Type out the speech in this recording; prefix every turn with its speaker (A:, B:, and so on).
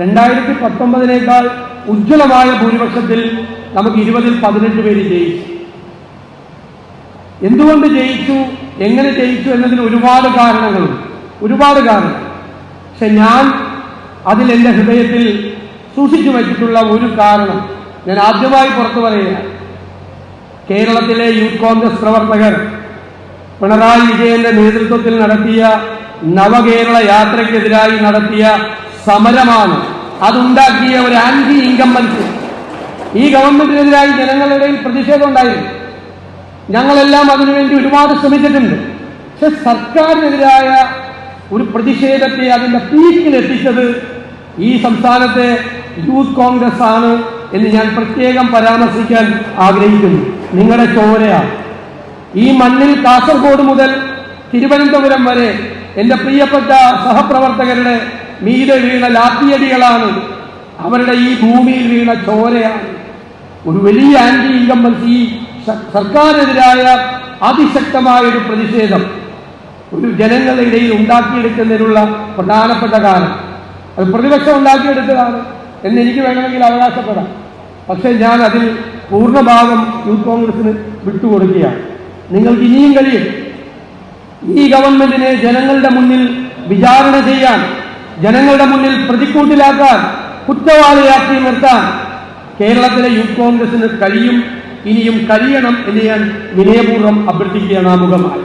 A: രണ്ടായിരത്തി പത്തൊമ്പതിനേക്കാൾ ഉജ്ജ്വലമായ ഭൂരിപക്ഷത്തിൽ നമുക്ക് ഇരുപതിൽ പതിനെട്ട് പേര് ജയിച്ചു. എന്തുകൊണ്ട് ജയിച്ചു? എങ്ങനെ ജയിച്ചു എന്നതിന് ഒരുപാട് കാരണങ്ങളുണ്ട് ഒരുപാട് കാരണം പക്ഷെ ഞാൻ അതിൽ എന്റെ ഹൃദയത്തിൽ സൂക്ഷിച്ചു വച്ചിട്ടുള്ള ഒരു കാരണം ഞാൻ ആദ്യമായി പുറത്തു പറയുക കേരളത്തിലെ യൂത്ത് കോൺഗ്രസ് പ്രവർത്തകർ പിണറായി വിജയന്റെ നേതൃത്വത്തിൽ നടത്തിയ നവകേരള യാത്രയ്ക്കെതിരായി നടത്തിയ സമരമാണ്. അതുണ്ടാക്കിയ ഒരു ആന്റി ഇൻകമ്പൻസി ഈ ഗവൺമെന്റിനെതിരായി ജനങ്ങളുടെ പ്രതിഷേധം ഉണ്ടായിരുന്നു. ഞങ്ങളെല്ലാം അതിനുവേണ്ടി ഒരുപാട് ശ്രമിച്ചിട്ടുണ്ട്. പക്ഷെ സർക്കാരിനെതിരായ ഒരു പ്രതിഷേധത്തെ അതിന്റെ പീക്കിൽ എത്തിച്ചത് ഈ സംസ്ഥാനത്തെ യൂത്ത് കോൺഗ്രസ് ആണ് എന്ന് ഞാൻ പ്രത്യേകം പരാമർശിക്കാൻ ആഗ്രഹിക്കുന്നു. നിങ്ങളുടെ ചോരയാണ്. ഈ മണ്ണിൽ കാസർഗോഡ് മുതൽ തിരുവനന്തപുരം വരെ എന്റെ പ്രിയപ്പെട്ട സഹപ്രവർത്തകരുടെ മീതെ വീണ ലാത്തിയടികളാണ്. അവരുടെ ഈ ഭൂമിയിൽ വീണ ചോരയാണ്. ഒരു വലിയ ആന്റി ഇൻകമ്പൻസി ഈ സർക്കാരിനെതിരായ അതിശക്തമായ ഒരു പ്രതിഷേധം ഒരു ജനങ്ങളുടെ ഇടയിൽ ഉണ്ടാക്കിയെടുക്കുന്നതിനുള്ള പ്രധാനപ്പെട്ട കാരണം. അത് പ്രതിപക്ഷം ഉണ്ടാക്കിയെടുത്തതാണ് എന്ന് എനിക്ക് വേണമെങ്കിൽ അവകാശപ്പെടാം. പക്ഷേ ഞാൻ അതിൽ പൂർണഭാഗം യൂത്ത് കോൺഗ്രസിന് വിട്ടുകൊടുക്കുകയാണ്. നിങ്ങൾക്ക് ഇനിയും കഴിയും. ഈ ഗവൺമെന്റിനെ ജനങ്ങളുടെ മുന്നിൽ വിചാരണ ചെയ്യാൻ ജനങ്ങളുടെ മുന്നിൽ പ്രതിക്കൂട്ടിലാക്കാൻ കുറ്റവാളിയാക്കി നിർത്താൻ കേരളത്തിലെ യൂത്ത് കോൺഗ്രസിന് കഴിയും ഇനിയും കഴിയണം എന്ന് ഞാൻ വിനയപൂർവം അഭ്യർത്ഥിക്കുകയാണ് ആമുഖമായി